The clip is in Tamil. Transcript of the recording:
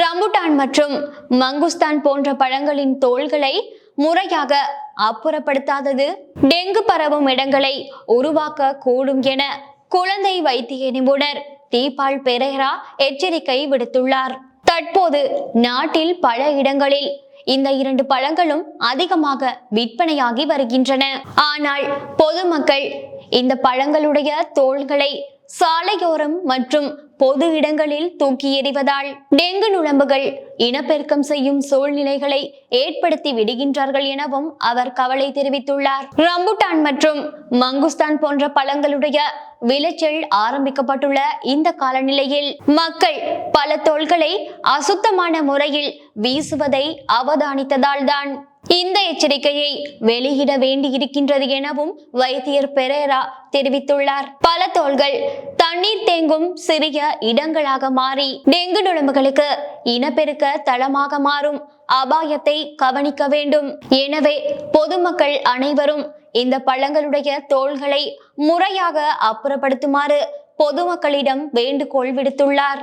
ரம்புட்டான் மற்றும் மங்குஸ்தான் போன்ற பழங்களின் தோள்களை முறையாக அப்புறப்படுத்தாதது. டெங்கு பரவும் இடங்களை உருவாக்க கூடும் என குழந்தை வைத்திய நிபுணர் தீபால் பெரேரா எச்சரிக்கை விடுத்துள்ளார். தற்போது நாட்டில் பல இடங்களில் இந்த இரண்டு பழங்களும் அதிகமாக விற்பனையாகி வருகின்றன. ஆனால் பொதுமக்கள் இந்த பழங்களுடைய தோள்களை சாலையோரம் மற்றும் பொது இடங்களில் தூக்கி எறிவதால் டெங்கு நுழம்புகள் இனப்பெருக்கம் செய்யும் சூழ்நிலைகளை ஏற்படுத்தி விடுகின்றார்கள் எனவும் அவர் கவலை தெரிவித்துள்ளார். ரம்புட்டான் மற்றும் மங்குஸ்தான் போன்ற பழங்களுடைய விளைச்சல் ஆரம்பிக்கப்பட்டுள்ள இந்த காலநிலையில் மக்கள் பல தோள்களை அசுத்தமான முறையில் வீசுவதை அவதானித்ததால் தான் இந்த எச்சரிக்கையை வெளியிட வேண்டியிருக்கின்றது எனவும் வைத்தியர் பெரேரா தெரிவித்துள்ளார். பல தோள்கள் தண்ணீர் தேங்கும் சிறிய இடங்களாக மாறி டெங்கு நுழம்புகளுக்கு இனப்பெருக்க தளமாக மாறும். அபாயத்தை கவனிக்க வேண்டும். எனவே பொதுமக்கள் அனைவரும் இந்த பழங்களுடைய தோள்களை முறையாக அப்புறப்படுத்துமாறு பொதுமக்களிடம் வேண்டுகோள் விடுத்துள்ளார்.